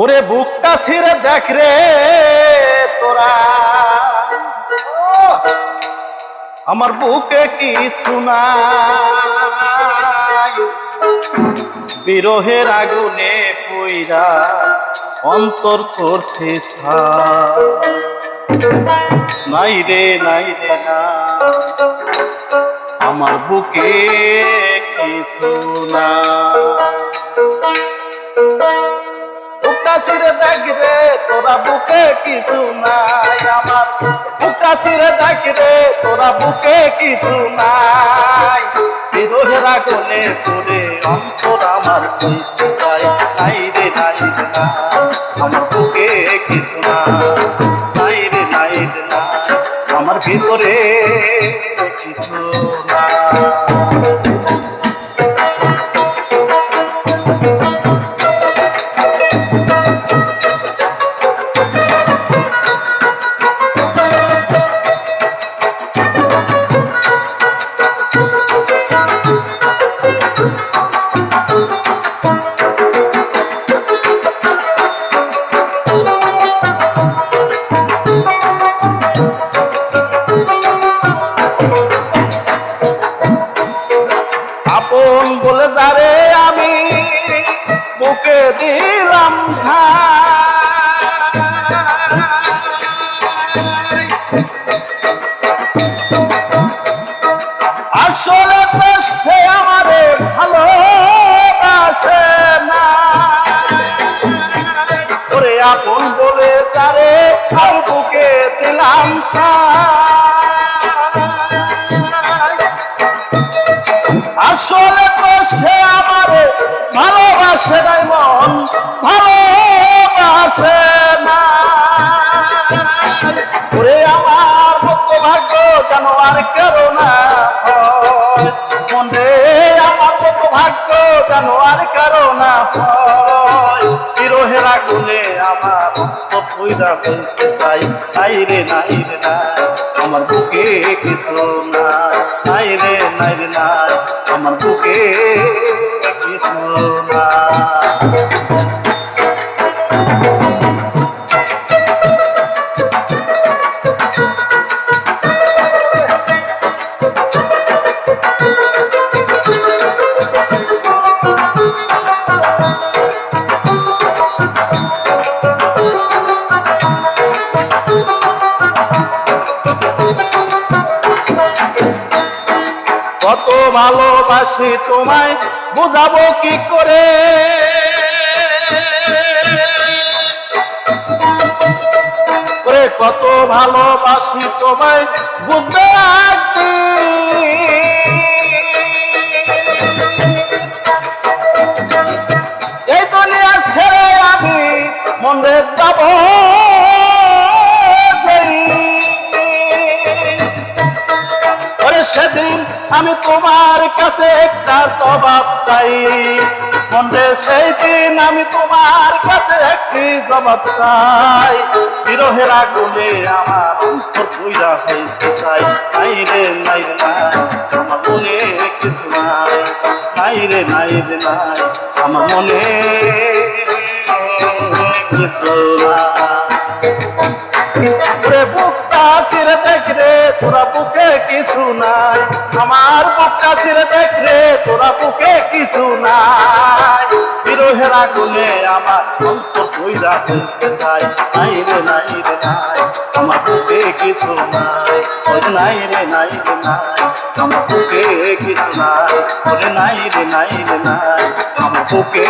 ওরে বুকটা ছিঁড়ে দেখ রে তোরা। আমার বুকে কি নাই। বিরহের আগুনে পইরা অন্তর করছে। নাই রে নাই রে, না। আমার বুকে কিছু না বুকটা ছিঁড়ে তোরা বুকে কিছু নাই আমার। বুকটা ছিঁড়ে তোরা বুকে কিছু নাই। বিরোহের আগুনে পড়ে অন্তর আমার কইছে যায়, নাই রে, নাই আমার বুকে কিছু নাই রে, নাই না। আমার ভিতরে আসলে সে আমারে ভালোবাসে না। ওরে আপন বলে তারে আর বুকে দিলাম আসলে তো সে আমারে ভালোবাসে নাই মন ভালোবাসে না। ওরে আমার মতো ভাগ্য যেন কারণা হয়। বিরোহের আগুনে আমার রক্ত পইরা চাই। নাই রে নাই রে, নাই, আমার বুকে কিছু নাই। নাই রে নাই রে, নাই, আমার বুকে কিছু নাই। কত ভালোবাসি তোমায়, বুঝাবো কি করে? কত ভালোবাসি তোমায়, বুঝবে এই দুনিয়া ছেড়ে আমি মনে যাব। আমি তোমার কাছে একটা জবাব চাই। মনে সেই দিন আমি তোমার কাছে একটি জবাব চাই। বিরহের আগুনে আমার পুইরা হয়েছে চাই। নাই রে নাই রে, নাই, আমার মনে কিছু নাই। নাই রে নাই রে, নাই, আমার মনে কিছু নাই। ওরে বুকটা ছিঁড়ে দেখ রে, তোরা বুকে কিছু নাই। আমার বুকটা ছিঁড়ে দেখ রে, তোরা বুকে কিছু নাই। বিরোহের আগুনে আমার অন্তর কইরা ফেলতে চাই, নাই রে নাই রে, নাই, আমার বুকে কিছু নাই, ওরে নাই রে নাই রে, নাই, আমার বুকে কিছু নাই, ওরে নাই রে নাই রে, নাই, আমার বুকে